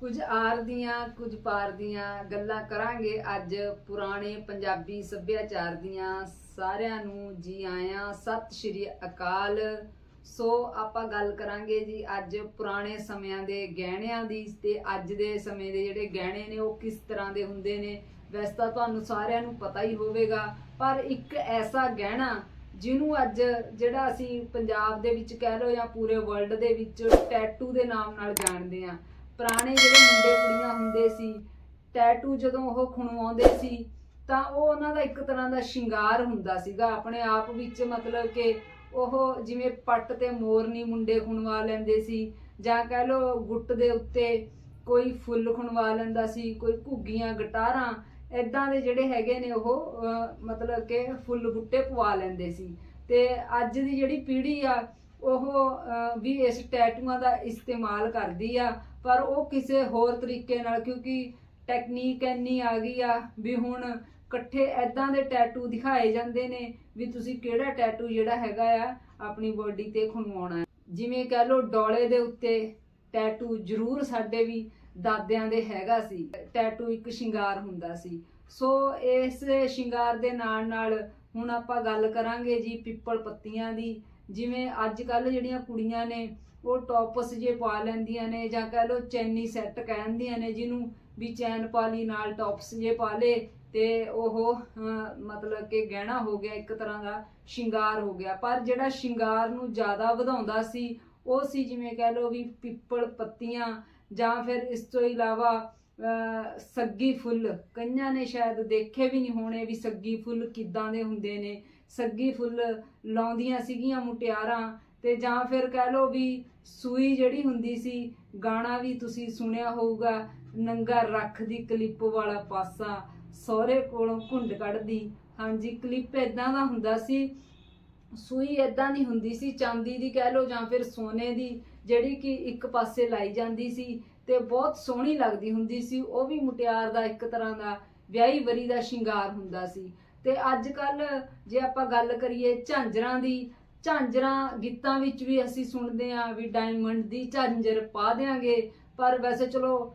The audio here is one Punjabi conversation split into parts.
ਕੁਝ ਆਰ ਦੀਆਂ, ਕੁਝ ਪਾਰ ਦੀਆਂ ਗੱਲਾਂ ਕਰਾਂਗੇ। ਅੱਜ ਪੁਰਾਣੇ ਪੰਜਾਬੀ ਸੱਭਿਆਚਾਰ ਦੀਆਂ ਸਾਰਿਆਂ ਨੂੰ ਜੀ ਆਇਆਂ ਸਤਿ ਸ਼੍ਰੀ ਅਕਾਲ। ਸੋ ਆਪਾਂ ਗੱਲ ਕਰਾਂਗੇ ਜੀ ਅੱਜ ਪੁਰਾਣੇ ਸਮਿਆਂ ਦੇ ਗਹਿਣਿਆਂ ਦੀ ਤੇ ਅੱਜ ਦੇ ਸਮੇਂ ਦੇ ਜਿਹੜੇ ਗਹਿਣੇ ਨੇ, ਉਹ ਕਿਸ ਤਰ੍ਹਾਂ ਦੇ ਹੁੰਦੇ ਨੇ, ਵੈਸੇ ਤਾਂ ਤੁਹਾਨੂੰ ਸਾਰਿਆਂ ਨੂੰ ਪਤਾ ਹੀ ਹੋਵੇਗਾ। ਪਰ ਇੱਕ ਐਸਾ ਗਹਿਣਾ ਜਿਹਨੂੰ ਅੱਜ ਜਿਹੜਾ ਅਸੀਂ ਪੰਜਾਬ ਦੇ ਵਿੱਚ ਕਹਿ ਲਓ ਜਾਂ ਪੂਰੇ ਵਰਲਡ ਦੇ ਵਿੱਚ ਟੈਟੂ ਦੇ ਨਾਮ ਨਾਲ ਜਾਣਦੇ ਆ ਪੁਰਾਣੇ ਜਿਹੜੇ ਮੁੰਡੇ ਕੁੜੀਆਂ ਹੁੰਦੇ ਸੀ ਟੈਟੂ ਜਦੋਂ ਉਹ ਖੁਣਵਾਉਂਦੇ ਸੀ, ਤਾਂ ਉਹ ਉਹਨਾਂ ਦਾ ਇੱਕ ਤਰ੍ਹਾਂ ਦਾ ਸ਼ਿੰਗਾਰ ਹੁੰਦਾ ਸੀਗਾ। ਆਪਣੇ ਆਪ ਵਿੱਚ ਮਤਲਬ ਕਿ ਉਹ ਜਿਵੇਂ ਪੱਟ ਤੇ ਮੋਰਨੀ ਮੁੰਡੇ ਖੁਣਵਾ ਲੈਂਦੇ ਸੀ, ਜਾਂ ਕਹਿ ਲਓ ਗੁੱਟ ਦੇ ਉੱਤੇ ਕੋਈ ਫੁੱਲ ਖੁਣਵਾ ਲੈਂਦਾ ਸੀ, ਕੋਈ ਘੁੱਗੀਆਂ, ਗਟਾਰਾਂ ਇਦਾਂ ਦੇ ਜਿਹੜੇ ਹੈਗੇ ਨੇ ਉਹ ਮਤਲਬ ਕਿ ਫੁੱਲ ਬੁੱਟੇ ਪਵਾ ਲੈਂਦੇ ਸੀ। ਤੇ ਅੱਜ ਦੀ ਜਿਹੜੀ ਪੀੜ੍ਹੀ ਆ ਉਹ ਵੀ ਇਸ ਟੈਟੂਆਂ ਦਾ ਇਸਤੇਮਾਲ ਕਰਦੀ ਆ, ਪਰ ਉਹ ਕਿਸੇ ਹੋਰ ਤਰੀਕੇ ਨਾਲ, ਕਿਉਂਕਿ ਟੈਕਨੀਕ ਇੰਨੀ ਆ ਗਈ ਆ ਵੀ ਹੁਣ ਇਕੱਠੇ ਐਦਾਂ ਦੇ ਟੈਟੂ ਦਿਖਾਏ ਜਾਂਦੇ ਨੇ ਵੀ ਤੁਸੀਂ ਕਿਹੜਾ ਟੈਟੂ ਜਿਹੜਾ ਹੈਗਾ ਆ ਆਪਣੀ ਬੋਡੀ ਤੇ ਖੁਣਵਾਉਣਾ। ਜਿਵੇਂ ਕਹ ਲਓ ਡੋਲੇ ਦੇ ਉੱਤੇ ਟੈਟੂ ਜ਼ਰੂਰ ਸਾਡੇ ਵੀ ਦਾਦਿਆਂ ਦੇ ਹੈਗਾ ਸੀ, ਟੈਟੂ ਇੱਕ ਸ਼ਿੰਗਾਰ ਹੁੰਦਾ ਸੀ। ਸੋ ਇਸ ਸ਼ਿੰਗਾਰ ਦੇ ਨਾਲ ਨਾਲ ਹੁਣ ਆਪਾਂ ਗੱਲ ਕਰਾਂਗੇ ਜੀ ਪਿੱਪਲ ਪੱਤੀਆਂ ਦੀ। ਜਿਵੇਂ ਅੱਜ ਕੱਲ ਜਿਹੜੀਆਂ ਕੁੜੀਆਂ ਨੇ, ਉਹ ਟੌਪਸ ਜੇ ਪਾ ਲੈਂਦੀਆਂ ਨੇ ਜਾਂ ਕਹ ਲਓ ਚੈਨੀ ਸੈੱਟ ਕਹਿੰਦੀਆਂ ਨੇ ਜਿਹਨੂੰ ਵੀ ਚੈਨ ਪਾ ਲਈ, ਨਾਲ ਟੌਪਸ ਜੇ ਪਾ ਲੇ ਤੇ ਉਹ ਮਤਲਬ ਕਿ ਗਹਿਣਾ ਹੋ ਗਿਆ ਇੱਕ ਤਰ੍ਹਾਂ ਦਾ, ਸ਼ਿੰਗਾਰ ਹੋ ਗਿਆ। ਪਰ ਜਿਹੜਾ ਸ਼ਿੰਗਾਰ ਨੂੰ ਜ਼ਿਆਦਾ ਵਧਾਉਂਦਾ ਸੀ, ਉਹ ਸੀ ਜਿਵੇਂ ਕਹਿ ਲਓ ਵੀ ਪਿੱਪਲ ਪੱਤੀਆਂ ਜਾਂ ਫਿਰ ਇਸ ਤੋਂ ਇਲਾਵਾ ਸੱਗੀ ਫੁੱਲ। ਕਈਆਂ ਨੇ ਸ਼ਾਇਦ ਦੇਖੇ ਵੀ ਨਹੀਂ ਹੋਣੇ ਵੀ ਸੱਗੀ ਫੁੱਲ ਕਿੱਦਾਂ ਦੇ ਹੁੰਦੇ ਨੇ। ਸੱਗੀ ਫੁੱਲ ਲਾਉਂਦੀਆਂ ਸੀਗੀਆਂ ਮੁਟਿਆਰਾਂ ਤੇ ਜਾਂ ਫਿਰ ਕਹਿ ਲਓ ਵੀ ਸੂਈ ਜਿਹੜੀ ਹੁੰਦੀ ਸੀ, ਗਾਣਾ ਵੀ ਤੁਸੀਂ ਸੁਣਿਆ ਹੋਊਗਾ, ਨੰਗਾ ਰੱਖ ਦੀ ਕਲਿੱਪ ਵਾਲਾ ਪਾਸਾ, ਸਹੁਰੇ ਕੋਲੋਂ ਘੁੰਡ ਕੱਢਦੀ। ਹਾਂਜੀ, ਕਲਿੱਪ ਇਦਾਂ ਦਾ ਹੁੰਦਾ ਸੀ, ਸੂਈ ਇਦਾਂ ਦੀ ਹੁੰਦੀ ਸੀ, ਚਾਂਦੀ ਦੀ ਕਹਿ ਲਓ ਜਾਂ ਫਿਰ ਸੋਨੇ ਦੀ, ਜਿਹੜੀ ਕਿ ਇੱਕ ਪਾਸੇ ਲਾਈ ਜਾਂਦੀ ਸੀ ਤੇ ਬਹੁਤ ਸੋਹਣੀ ਲੱਗਦੀ ਹੁੰਦੀ ਸੀ, ਉਹ ਵੀ ਮੁਟਿਆਰ ਦਾ ਇੱਕ ਤਰ੍ਹਾਂ ਦਾ ਵਿਆਹੀ ਵਰੀ ਦਾ ਸ਼ਿੰਗਾਰ ਹੁੰਦਾ ਸੀ। ਤੇ ਅੱਜ ਕੱਲ ਜੇ ਆਪਾਂ ਗੱਲ ਕਰੀਏ ਝਾਂਜਰਾਂ ਦੀ, ਝਾਂਜਰਾਂ ਗੀਤਾਂ ਵਿੱਚ ਵੀ ਅਸੀਂ ਸੁਣਦੇ ਆਂ ਵੀ ਡਾਇਮੰਡ ਦੀ ਝਾਂਜਰ ਪਾ ਦਿਆਂਗੇ। ਪਰ ਵੈਸੇ ਚਲੋ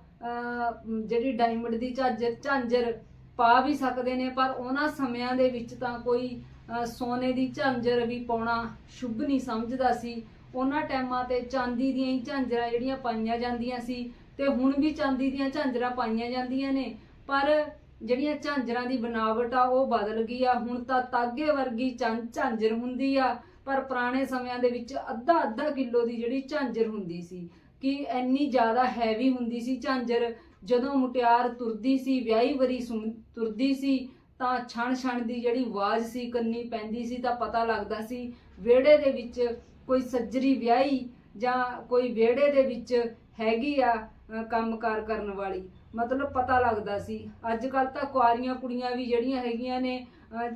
ਜਿਹੜੀ ਡਾਇਮੰਡ ਦੀ ਝਾਂਜਰ ਝਾਂਜਰ ਪਾ ਵੀ ਸਕਦੇ ਨੇ, ਪਰ ਉਹਨਾਂ ਸਮਿਆਂ ਦੇ ਵਿੱਚ ਤਾਂ ਕੋਈ ਸੋਨੇ ਦੀ ਝਾਂਜਰ ਵੀ ਪਾਉਣਾ ਸ਼ੁਭ ਨਹੀਂ ਸਮਝਦਾ ਸੀ। ਉਹਨਾਂ ਟਾਈਮਾਂ ਤੇ ਚਾਂਦੀ ਦੀਆਂ ਹੀ ਝਾਂਜਰਾਂ ਜਿਹੜੀਆਂ ਪਾਈਆਂ ਜਾਂਦੀਆਂ ਸੀ, ਤੇ ਹੁਣ ਵੀ ਚਾਂਦੀ ਦੀਆਂ ਝਾਂਜਰਾਂ ਪਾਈਆਂ ਜਾਂਦੀਆਂ ਨੇ। ਪਰ ਜਿਹੜੀਆਂ ਝਾਂਜਰਾਂ ਦੀ ਬਣਾਵਟ ਆ ਉਹ ਬਦਲ ਗਈ ਆ। ਹੁਣ ਤਾਂ ਤਾਗੇ ਵਰਗੀ ਝਾਂ- ਝਾਂਜਰ ਹੁੰਦੀ ਆ। ਪਰ ਪੁਰਾਣੇ ਸਮਿਆਂ ਦੇ ਵਿੱਚ ਅੱਧਾ ਅੱਧਾ ਕਿਲੋ ਦੀ ਜਿਹੜੀ ਝਾਂਜਰ ਹੁੰਦੀ ਸੀ ਕਿ ਇੰਨੀ ਜ਼ਿਆਦਾ ਹੈਵੀ ਹੁੰਦੀ ਸੀ ਝਾਂਜਰ ਜਦੋਂ ਮੁਟਿਆਰ ਤੁਰਦੀ ਸੀ ਵਿਆਹੀ ਵਰੀ ਸੁਣ- ਤੁਰਦੀ ਸੀ ਤਾਂ ਛਣ ਛਣ ਦੀ ਜਿਹੜੀ ਆਵਾਜ਼ ਸੀ ਕੰਨੀ ਪੈਂਦੀ ਸੀ ਤਾਂ ਪਤਾ ਲੱਗਦਾ ਸੀ ਵਿਹੜੇ ਦੇ ਵਿੱਚ ਕੋਈ ਸੱਜਰੀ ਵਿਆਹੀ ਜਾਂ ਕੋਈ ਵਿਹੜੇ ਦੇ ਵਿੱਚ ਹੈਗੀ ਆ ਅ, ਕੰਮਕਾਰ ਕਰਨ ਵਾਲੀ। ਮਤਲਬ ਪਤਾ ਲੱਗਦਾ ਸੀ। ਅੱਜ ਕੱਲ ਤਾਂ ਕੁਆਰੀਆਂ ਕੁੜੀਆਂ ਵੀ ਜਿਹੜੀਆਂ ਹੈਗੀਆਂ ਨੇ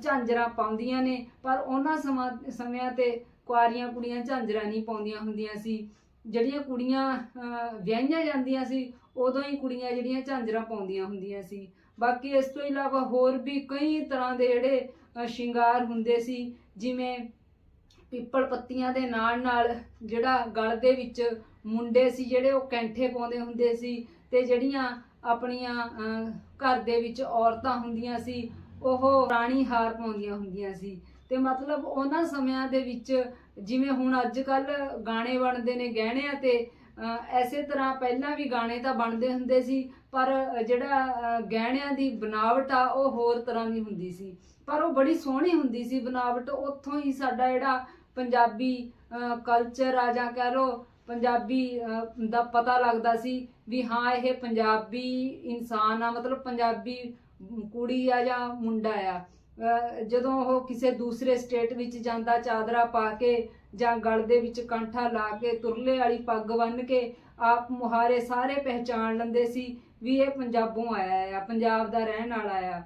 ਝਾਂਜਰਾਂ ਪਾਉਂਦੀਆਂ ਨੇ, ਪਰ ਉਹਨਾਂ ਸਮਾਂ, ਸਮਿਆਂ ਤੇ ਕੁਆਰੀਆਂ ਕੁੜੀਆਂ ਝਾਂਜਰਾਂ ਨਹੀਂ ਪਾਉਂਦੀਆਂ ਹੁੰਦੀਆਂ ਸੀ। ਜਿਹੜੀਆਂ ਕੁੜੀਆਂ ਵਿਆਹੀਆਂ ਜਾਂਦੀਆਂ ਸੀ, ਉਦੋਂ ਹੀ ਕੁੜੀਆਂ ਜਿਹੜੀਆਂ ਝਾਂਜਰਾਂ ਪਾਉਂਦੀਆਂ ਹੁੰਦੀਆਂ ਸੀ। ਬਾਕੀ ਇਸ ਤੋਂ ਇਲਾਵਾ ਹੋਰ ਵੀ ਕਈ ਤਰ੍ਹਾਂ ਦੇ ਜਿਹੜੇ ਸ਼ਿੰਗਾਰ ਹੁੰਦੇ ਸੀ, ਜਿਵੇਂ ਪਿੱਪਲ ਪੱਤੀਆਂ ਦੇ ਨਾਲ ਨਾਲ ਜਿਹੜਾ ਗਲ ਦੇ ਵਿੱਚ ਮੁੰਡੇ ਸੀ ਜਿਹੜੇ ਉਹ ਕੈਂਠੇ ਪਾਉਂਦੇ ਹੁੰਦੇ ਸੀ ਤੇ ਜਿਹੜੀਆਂ ਆਪਣੀਆਂ ਘਰ ਦੇ ਵਿੱਚ ਔਰਤਾਂ ਹੁੰਦੀਆਂ ਸੀ ਉਹ ਰਾਣੀ ਹਾਰ ਪਾਉਂਦੀਆਂ ਹੁੰਦੀਆਂ ਸੀ। ਤੇ ਮਤਲਬ ਉਹਨਾਂ ਸਮਿਆਂ ਦੇ ਵਿੱਚ ਜਿਵੇਂ ਹੁਣ ਅੱਜ ਕੱਲ ਗਾਣੇ ਬਣਦੇ ਨੇ ਗਹਿਣਿਆਂ ਤੇ ਅਹ, ਐਸੇ ਤਰ੍ਹਾਂ ਪਹਿਲਾਂ ਵੀ ਗਾਣੇ ਤਾਂ ਬਣਦੇ ਹੁੰਦੇ ਸੀ ਪਰ ਜਿਹੜਾ ਗਹਿਣਿਆਂ ਦੀ ਬਣਾਵਟ ਆ ਉਹ ਹੋਰ ਤਰ੍ਹਾਂ ਦੀ ਹੁੰਦੀ ਸੀ। ਪਰ ਉਹ ਬੜੀ ਸੋਹਣੀ ਹੁੰਦੀ ਸੀ ਬਣਾਵਟ ਉੱਥੋਂ ਹੀ ਸਾਡਾ ਜਿਹੜਾ ਪੰਜਾਬੀ ਕਲਚਰ ਆ ਜਾਂ ਕਹਿ ਲਓ ਪੰਜਾਬੀ ਦਾ ਪਤਾ ਲੱਗਦਾ ਸੀ ਵੀ ਹਾਂ, ਇਹ ਪੰਜਾਬੀ ਇਨਸਾਨ ਆ, ਮਤਲਬ ਪੰਜਾਬੀ ਕੁੜੀ ਆ ਜਾਂ ਮੁੰਡਾ ਆ। ਜਦੋਂ ਉਹ ਕਿਸੇ ਦੂਸਰੇ ਸਟੇਟ ਵਿੱਚ ਜਾਂਦਾ, ਚਾਦਰਾ ਪਾ ਕੇ ਜਾਂ ਗਲ ਦੇ ਵਿੱਚ ਕੰਠਾ ਲਾ ਕੇ, ਤੁਰਲੇ ਵਾਲੀ ਪੱਗ ਬੰਨ੍ਹ ਕੇ ਆਪ ਮੁਹਾਰੇ ਸਾਰੇ ਪਹਿਚਾਣ ਲੈਂਦੇ ਸੀ ਵੀ ਇਹ ਪੰਜਾਬੋਂ ਆਇਆ ਆ, ਪੰਜਾਬ ਦਾ ਰਹਿਣ ਵਾਲਾ ਆ।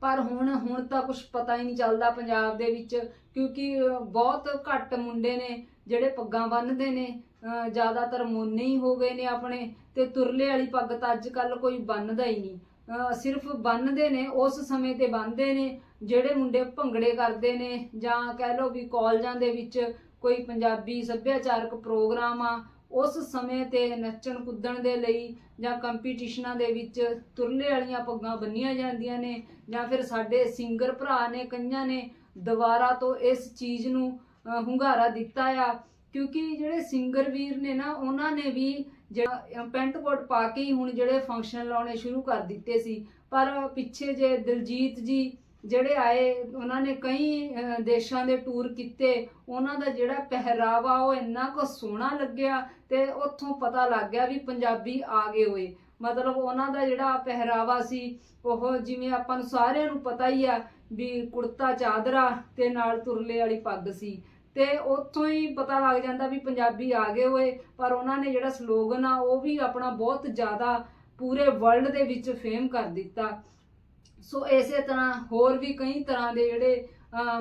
ਪਰ ਹੁਣ ਹੁਣ ਤਾਂ ਕੁਝ ਪਤਾ ਹੀ ਨਹੀਂ ਚੱਲਦਾ ਪੰਜਾਬ ਦੇ ਵਿੱਚ, ਕਿਉਂਕਿ ਬਹੁਤ ਘੱਟ ਮੁੰਡੇ ਨੇ ਜਿਹੜੇ ਪੱਗਾਂ ਬੰਨ੍ਹਦੇ ਨੇ ਜ਼ਿਆਦਾਤਰ ਮੋਨੇ ਹੀ ਹੋ ਗਏ ਨੇ ਆਪਣੇ ਤੇ ਤੁਰਲੇ ਵਾਲੀ ਪੱਗ ਤਾਂ ਅੱਜ ਕੱਲ ਕੋਈ ਬੰਨਦਾ ਹੀ ਨਹੀਂ। ਸਿਰਫ ਬੰਨਦੇ ਨੇ, ਉਸ ਸਮੇਂ ਤੇ ਬੰਨਦੇ ਨੇ, ਜਿਹੜੇ ਮੁੰਡੇ ਭੰਗੜੇ ਕਰਦੇ ਨੇ ਜਾਂ ਕਹਿ ਲਓ ਵੀ ਕਾਲਜਾਂ ਦੇ ਵਿੱਚ ਕੋਈ ਪੰਜਾਬੀ ਸੱਭਿਆਚਾਰਕ ਪ੍ਰੋਗਰਾਮ ਆ, ਉਸ ਸਮੇਂ ਤੇ ਨੱਚਣ ਕੁੱਦਣ ਦੇ ਲਈ ਜਾਂ ਕੰਪੀਟੀਸ਼ਨਾਂ ਦੇ ਵਿੱਚ ਤੁਰਲੇ ਵਾਲੀਆਂ ਪੱਗਾਂ ਬੰਨੀਆਂ ਜਾਂਦੀਆਂ ਨੇ ਜਾਂ ਫਿਰ ਸਾਡੇ ਸਿੰਗਰ ਭਰਾ ਨੇ, ਕਈਆਂ ਨੇ ਦੁਬਾਰਾ ਤੋਂ ਇਸ ਚੀਜ਼ ਨੂੰ ਹੁੰਗਾਰਾ ਦਿੱਤਾ ਆ। ਕਿਉਂਕਿ ਜਿਹੜੇ ਸਿੰਗਰ ਵੀਰ ਨੇ ਨਾ, ਉਹਨਾਂ ਨੇ ਵੀ ਜਿਹੜਾ ਪੈਂਟ ਕੋਟ ਪਾ ਕੇ ਹੀ ਹੁਣ ਜਿਹੜੇ ਫੰਕਸ਼ਨ ਲਾਉਣੇ ਸ਼ੁਰੂ ਕਰ ਦਿੱਤੇ ਸੀ। ਪਰ ਪਿੱਛੇ ਜੇ ਦਿਲਜੀਤ ਜੀ ਜਿਹੜੇ ਆਏ, ਉਹਨਾਂ ਨੇ ਕਈ ਦੇਸ਼ਾਂ ਦੇ ਟੂਰ ਕੀਤੇ। ਉਹਨਾਂ ਦਾ ਜਿਹੜਾ ਪਹਿਰਾਵਾ, ਉਹ ਇੰਨਾ ਕੁ ਸੋਹਣਾ ਲੱਗਿਆ ਤੇ ਉੱਥੋਂ ਪਤਾ ਲੱਗ ਗਿਆ ਵੀ ਪੰਜਾਬੀ ਆ ਗਏ ਹੋਏ। ਮਤਲਬ ਉਹਨਾਂ ਦਾ ਜਿਹੜਾ ਪਹਿਰਾਵਾ ਸੀ, ਉਹ ਜਿਵੇਂ ਆਪਾਂ ਨੂੰ ਸਾਰਿਆਂ ਨੂੰ ਪਤਾ ਹੀ ਆ ਵੀ ਕੁੜਤਾ ਚਾਦਰਾ ਤੇ ਨਾਲ ਤੁਰਲੇ ਵਾਲੀ ਪੱਗ ਸੀ। ਤੇ ਉੱਥੋਂ ਹੀ ਪਤਾ ਲੱਗ ਜਾਂਦਾ ਵੀ ਪੰਜਾਬੀ ਆ ਗਏ ਹੋਏ, ਪਰ ਉਹਨਾਂ ਨੇ ਜਿਹੜਾ ਸਲੋਗਨ ਆ, ਉਹ ਵੀ ਆਪਣਾ ਬਹੁਤ ਜ਼ਿਆਦਾ ਪੂਰੇ ਵਰਲਡ ਦੇ ਵਿੱਚ ਫੇਮ ਕਰ ਦਿੱਤਾ। ਸੋ ਇਸੇ ਤਰ੍ਹਾਂ ਹੋਰ ਵੀ ਕਈ ਤਰ੍ਹਾਂ ਦੇ ਜਿਹੜੇ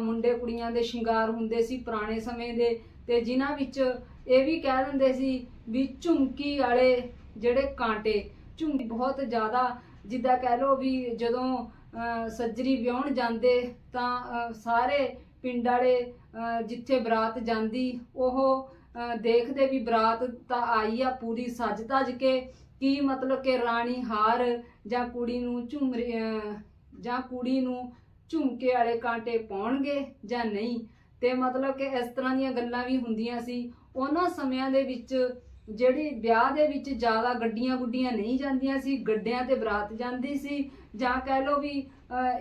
ਮੁੰਡੇ ਕੁੜੀਆਂ ਦੇ ਸ਼ਿੰਗਾਰ ਹੁੰਦੇ ਸੀ ਪੁਰਾਣੇ ਸਮੇਂ ਦੇ, ਤੇ ਜਿਨ੍ਹਾਂ ਵਿੱਚ ਇਹ ਵੀ ਕਹਿ ਦਿੰਦੇ ਸੀ ਵੀ ਝੁਮਕੀ ਵਾਲੇ ਜਿਹੜੇ ਕਾਂਟੇ, ਝੁਮਕੀ ਬਹੁਤ ਜ਼ਿਆਦਾ ਜਿੱਦਾਂ ਕਹਿ ਲਓ ਵੀ ਜਦੋਂ ਸੱਜਰੀ ਵਿਆਹਣ ਜਾਂਦੇ ਤਾਂ ਸਾਰੇ ਪਿੰਡ ਵਾਲੇ ਜਿੱਥੇ ਬਰਾਤ ਜਾਂਦੀ, ਉਹ ਦੇਖਦੇ ਵੀ ਬਰਾਤ ਤਾਂ ਆਈ ਆ ਪੂਰੀ ਸੱਜ ਧੱਜ ਕੇ, ਕੀ ਮਤਲਬ ਕਿ ਰਾਣੀ ਹਾਰ ਜਾਂ ਕੁੜੀ ਨੂੰ ਝੁਮਰੀ ਜਾਂ ਕੁੜੀ ਨੂੰ ਝੁਮਕੇ ਵਾਲੇ ਕਾਂਟੇ ਪਾਉਣਗੇ ਜਾਂ ਨਹੀਂ? ਤੇ ਮਤਲਬ ਕਿ ਇਸ ਤਰ੍ਹਾਂ ਦੀਆਂ ਗੱਲਾਂ ਵੀ ਹੁੰਦੀਆਂ ਸੀ। ਉਹਨਾਂ ਸਮਿਆਂ ਦੇ ਵਿੱਚ ਜਿਹੜੀ ਵਿਆਹ ਦੇ ਵਿੱਚ ਜ਼ਿਆਦਾ ਗੱਡੀਆਂ ਗੁੱਡੀਆਂ ਨਹੀਂ ਜਾਂਦੀਆਂ ਸੀ, ਗੱਡਿਆਂ ਤੇ ਬਰਾਤ ਜਾਂਦੀ ਸੀ, ਜਾਂ ਕਹਿ ਲਓ ਵੀ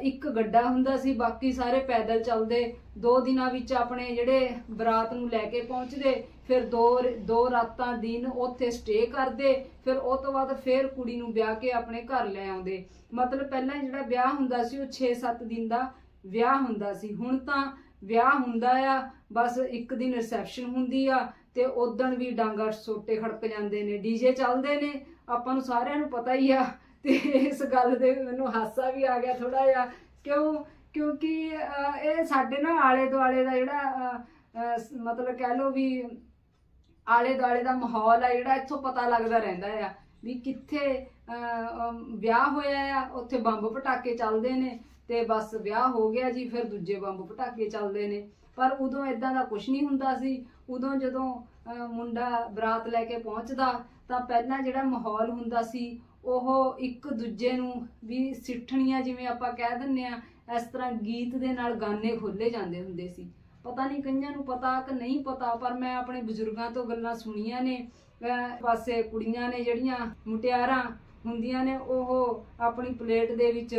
ਇੱਕ ਗੱਡਾ ਹੁੰਦਾ ਸੀ, ਬਾਕੀ ਸਾਰੇ ਪੈਦਲ ਚੱਲਦੇ, ਦੋ ਦਿਨਾਂ ਵਿੱਚ ਆਪਣੇ ਜਿਹੜੇ ਬਰਾਤ ਨੂੰ ਲੈ ਕੇ ਪਹੁੰਚਦੇ, ਫਿਰ ਦੋ ਦੋ ਰਾਤਾਂ ਦਿਨ ਉੱਥੇ ਸਟੇ ਕਰਦੇ, ਫਿਰ ਉਹ ਤੋਂ ਬਾਅਦ ਫਿਰ ਕੁੜੀ ਨੂੰ ਵਿਆਹ ਕੇ ਆਪਣੇ ਘਰ ਲੈ ਆਉਂਦੇ। ਮਤਲਬ ਪਹਿਲਾਂ ਜਿਹੜਾ ਵਿਆਹ ਹੁੰਦਾ ਸੀ, ਉਹ 6-7 ਦਿਨ ਦਾ ਵਿਆਹ ਹੁੰਦਾ ਸੀ। ਹੁਣ ਤਾਂ ਵਿਆਹ ਹੁੰਦਾ ਆ, ਬਸ ਇੱਕ ਦਿਨ ਰਿਸੈਪਸ਼ਨ ਹੁੰਦੀ ਆ ਤੇ ਉਦਣ ਵੀ ਡਾਂਗਾ ਸੋਟੇ ਖੜਕ ਜਾਂਦੇ ਨੇ, ਡੀਜੇ ਚੱਲਦੇ ਨੇ, ਆਪਾਂ ਨੂੰ ਸਾਰਿਆਂ ਨੂੰ ਪਤਾ ਹੀ ਆ। ਤੇ ਇਸ ਗੱਲ ਦੇ ਮੈਨੂੰ ਹਾਸਾ ਵੀ ਆ ਗਿਆ ਥੋੜਾ ਜਿਹਾ। ਕਿਉਂ? ਕਿਉਂਕਿ ਇਹ ਸਾਡੇ ਨਾ ਆਲੇ ਦੁਆਲੇ ਦਾ ਜਿਹੜਾ ਮਤਲਬ ਕਹਿ ਲਓ ਵੀ ਆਲੇ ਦੁਆਲੇ ਦਾ ਮਾਹੌਲ ਆ ਜਿਹੜਾ, ਇੱਥੋਂ ਪਤਾ ਲੱਗਦਾ ਰਹਿੰਦਾ ਆ ਵੀ ਕਿੱਥੇ ਵਿਆਹ ਹੋਇਆ ਆ, ਉੱਥੇ ਬੰਬ ਪਟਾਕੇ ਚੱਲਦੇ ਨੇ ਤੇ ਬਸ ਵਿਆਹ ਹੋ ਗਿਆ ਜੀ, ਫਿਰ ਦੂਜੇ ਬੰਬ ਪਟਾਕੇ ਚੱਲਦੇ ਨੇ। ਪਰ ਉਦੋਂ ਇਦਾਂ ਦਾ ਕੁਝ ਨਹੀਂ ਹੁੰਦਾ ਸੀ। ਉਦੋਂ ਜਦੋਂ ਮੁੰਡਾ ਬਰਾਤ ਲੈ ਕੇ ਪਹੁੰਚਦਾ, ਤਾਂ ਪਹਿਲਾਂ ਜਿਹੜਾ ਮਾਹੌਲ ਹੁੰਦਾ ਸੀ, ਉਹ ਇੱਕ ਦੂਜੇ ਨੂੰ ਵੀ ਸਿੱਠਣੀਆਂ ਜਿਵੇਂ ਆਪਾਂ ਕਹਿ ਦਿੰਨੇ ਆ ਇਸ ਤਰ੍ਹਾਂ ਗੀਤ ਦੇ ਨਾਲ ਗਾਣੇ ਖੋਲੇ ਜਾਂਦੇ ਹੁੰਦੇ ਸੀ। ਪਤਾ ਨਹੀਂ ਕਈਆਂ ਨੂੰ ਪਤਾ ਕਿ ਨਹੀਂ ਪਤਾ, ਪਰ ਮੈਂ ਆਪਣੇ ਬਜ਼ੁਰਗਾਂ ਤੋਂ ਗੱਲਾਂ ਸੁਣੀਆਂ ਨੇ। ਪਾਸੇ ਕੁੜੀਆਂ ਨੇ ਜਿਹੜੀਆਂ ਮੁਟਿਆਰਾਂ ਹੁੰਦੀਆਂ ਨੇ, ਉਹ ਆਪਣੀ ਪਲੇਟ ਦੇ ਵਿੱਚ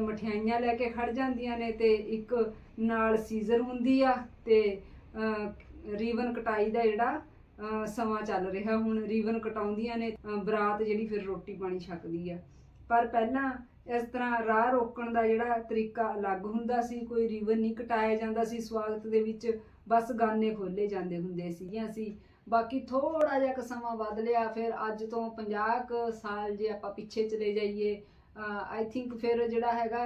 ਮਠਿਆਈਆਂ ਲੈ ਕੇ ਖੜ ਜਾਂਦੀਆਂ ਨੇ ਤੇ ਇੱਕ ਨਾਲ ਸੀਜ਼ਰ ਹੁੰਦੀ ਆ ਤੇ, ਅਹ ਰੀਵਨ ਕਟਾਈ ਦਾ ਜਿਹੜਾ ਸਮਾਂ ਚੱਲ ਰਿਹਾ ਹੁਣ ਰੀਵਨ ਕਟਾਉਂਦੀਆਂ ਨੇ ਬਰਾਤ ਜਿਹੜੀ ਫਿਰ ਰੋਟੀ ਪਾਣੀ ਛਕਦੀ ਆ। ਪਰ ਪਹਿਲਾਂ ਇਸ ਤਰ੍ਹਾਂ ਰਾਹ ਰੋਕਣ ਦਾ ਜਿਹੜਾ ਤਰੀਕਾ ਅਲੱਗ ਹੁੰਦਾ ਸੀ, ਕੋਈ ਰੀਵਨ ਨਹੀਂ ਕਟਾਇਆ ਜਾਂਦਾ ਸੀ, ਸਵਾਗਤ ਦੇ ਵਿੱਚ ਬਸ ਗਾਨੇ ਖੋਲੇ ਜਾਂਦੇ ਹੁੰਦੇ ਸੀਗੇ। ਅਸੀਂ ਬਾਕੀ ਥੋੜਾ ਜਿਹਾ ਕੁ ਸਮਾਂ ਵੱਧ ਲਿਆ, ਫਿਰ ਅੱਜ ਤੋਂ 50 ਕੁ ਸਾਲ ਜੇ ਆਪਾਂ ਪਿੱਛੇ ਚਲੇ ਜਾਈਏ ਆਈ ਥਿੰਕ ਫਿਰ ਜਿਹੜਾ ਹੈਗਾ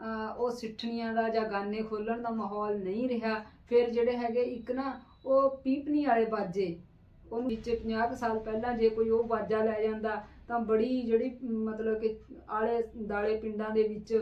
ਆ ਉਹ ਸਿੱਠਣੀਆਂ ਦਾ ਜਾਂ ਗਾਨੇ ਖੋਲਣ ਦਾ ਮਾਹੌਲ ਨਹੀਂ ਰਿਹਾ। ਫਿਰ ਜਿਹੜੇ ਹੈਗੇ ਇੱਕ ਨਾ, ਉਹ ਪੀਪਨੀ ਵਾਲੇ ਬਾਜੇ, ਉਹਨੂੰ ਵਿੱਚ 50 ਕੁ ਸਾਲ ਪਹਿਲਾਂ ਜੇ ਕੋਈ ਉਹ ਬਾਜਾ ਲੈ ਜਾਂਦਾ, ਤਾਂ ਬੜੀ ਜਿਹੜੀ ਮਤਲਬ ਕਿ ਆਲੇ ਦਾਲੇ ਪਿੰਡਾਂ ਦੇ ਵਿੱਚ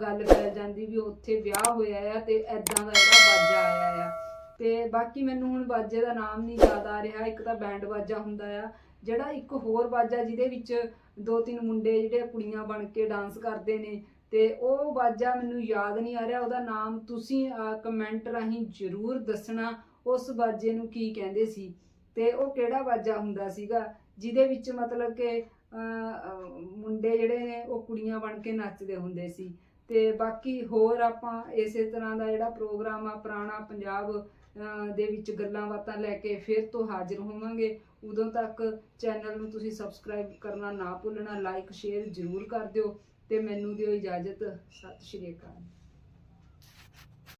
ਗੱਲ ਫੈਲ ਜਾਂਦੀ ਵੀ ਉੱਥੇ ਵਿਆਹ ਹੋਇਆ ਆ ਤੇ ਐਦਾਂ ਦਾ ਜਿਹੜਾ ਬਾਜਾ ਆਇਆ ਆ। ਤੇ ਬਾਕੀ ਮੈਨੂੰ ਹੁਣ ਬਾਜੇ ਦਾ ਨਾਮ ਨਹੀਂ ਯਾਦ ਆ ਰਿਹਾ, ਇੱਕ ਤਾਂ ਬੈਂਡ ਬਾਜਾ ਹੁੰਦਾ ਆ, ਜਿਹੜਾ ਇੱਕ ਹੋਰ ਬਾਜਾ ਜਿਹਦੇ ਵਿੱਚ ਦੋ ਤਿੰਨ ਮੁੰਡੇ ਜਿਹੜੇ ਕੁੜੀਆਂ ਬਣ ਕੇ ਡਾਂਸ ਕਰਦੇ ਨੇ ਤੇ ਉਹ ਬਾਜਾ ਮੈਨੂੰ ਯਾਦ ਨਹੀਂ ਆ ਰਿਹਾ, ਉਹਦਾ ਨਾਮ ਤੁਸੀਂ ਕਮੈਂਟ ਰਾਹੀਂ ਜ਼ਰੂਰ ਦੱਸਣਾ, ਉਸ ਬਾਜੇ ਨੂੰ ਕੀ ਕਹਿੰਦੇ ਸੀ ਤੇ ਉਹ ਕਿਹੜਾ ਬਾਜਾ ਹੁੰਦਾ ਸੀਗਾ, ਜਿਹਦੇ ਵਿੱਚ ਮਤਲਬ ਕਿ ਮੁੰਡੇ ਜਿਹੜੇ ਨੇ ਉਹ ਕੁੜੀਆਂ ਬਣ ਕੇ ਨੱਚਦੇ ਹੁੰਦੇ ਸੀ ਤੇ ਬਾਕੀ ਹੋਰ ਆਪਾਂ ਇਸੇ ਤਰ੍ਹਾਂ ਦਾ ਜਿਹੜਾ ਪ੍ਰੋਗਰਾਮ ਆ ਪੁਰਾਣਾ ਪੰਜਾਬ ਦੇ ਵਿੱਚ ਗੱਲਾਂ ਬਾਤਾਂ ਲੈ ਕੇ ਫਿਰ ਤੋਂ ਹਾਜ਼ਰ ਹੋਵਾਂਗੇ। ਉਦੋਂ ਤੱਕ ਚੈਨਲ ਨੂੰ ਤੁਸੀਂ ਸਬਸਕ੍ਰਾਈਬ ਕਰਨਾ ਨਾ ਭੁੱਲਣਾ, ਲਾਈਕ, ਸ਼ੇਅਰ ਜ਼ਰੂਰ ਕਰ ਦਿਓ ਤੇ ਮੈਨੂੰ ਦਿਓ ਇਜਾਜ਼ਤ। ਸਤਿ ਸ਼੍ਰੀ ਅਕਾਲ।